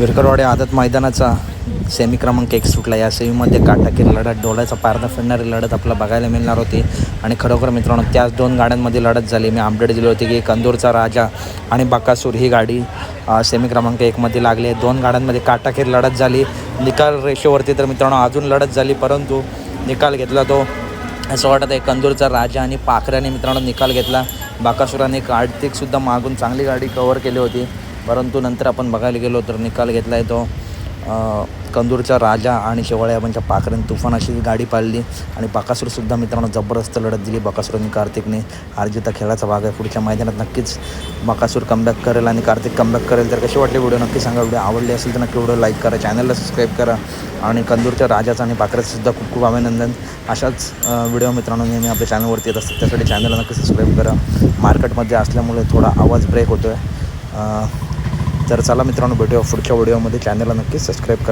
विरकरवाडे आदत मैदानाचा सेमी क्रमांक एक सुटला. या सेमीमध्ये काटाकीर लढत डोळ्याचा पारदा फिरणारी लढत आपल्याला बघायला मिळणार होती. आणि खरोखर मित्रांनो त्याच दोन गाड्यांमध्ये लढत झाली. मी अपडेट दिली होती की कंदूरचा राजा आणि बकासूर ही गाडी सेमी क्रमांक एकमध्ये लागली आहे. दोन गाड्यांमध्ये काटाकीर लढत झाली. निकाल रेषेवरती तर मित्रांनो अजून लढत झाली परंतु निकाल घेतला तो. असं वाटत आहे कंदूरचा राजा आणि पाखऱ्याने मित्रांनो निकाल घेतला. बाकासुराने कार्तिकसुद्धा मागून चांगली गाडी कवर केली होती. परंतु नंतर आपण बघायला गेलो तर निकाल घेतला आहे तो कंदूरचा राजा आणि शेवाळे यांच्या पाखरेने तुफान अशी गाडी पाळली आणि बाकासूरसुद्धा मित्रांनो जबरदस्त लढत दिली. बाकासूर आणि कार्तिकने अर्जिता खेळाचा भाग आहे. पुढच्या मैदानात नक्कीच बाकासूर कमबॅक करेल आणि कार्तिक कमबॅक करेल. तर कसे वाटली व्हिडिओ नक्की सांगा. व्हिडिओ आवडली असेल तर नक्की व्हिडिओ लाईक करा. चॅनलला सबस्क्राईब करा. आणि कंदूरच्या राजाचं आणि पाखऱ्याचं सुद्धा खूप खूप अभिनंदन. अशाच व्हिडिओ मित्रांनो नेहमी आपल्या चॅनलवरती येत असतात. त्यासाठी चॅनलला नक्की सबस्क्राईब करा. मार्केटमध्ये असल्यामुळे थोडा आवाज ब्रेक होतो आहे तर चला मित्रांनो भेटूया पुढच्या व्हिडिओमध्ये. चॅनलला नक्की सबस्क्राईब करा.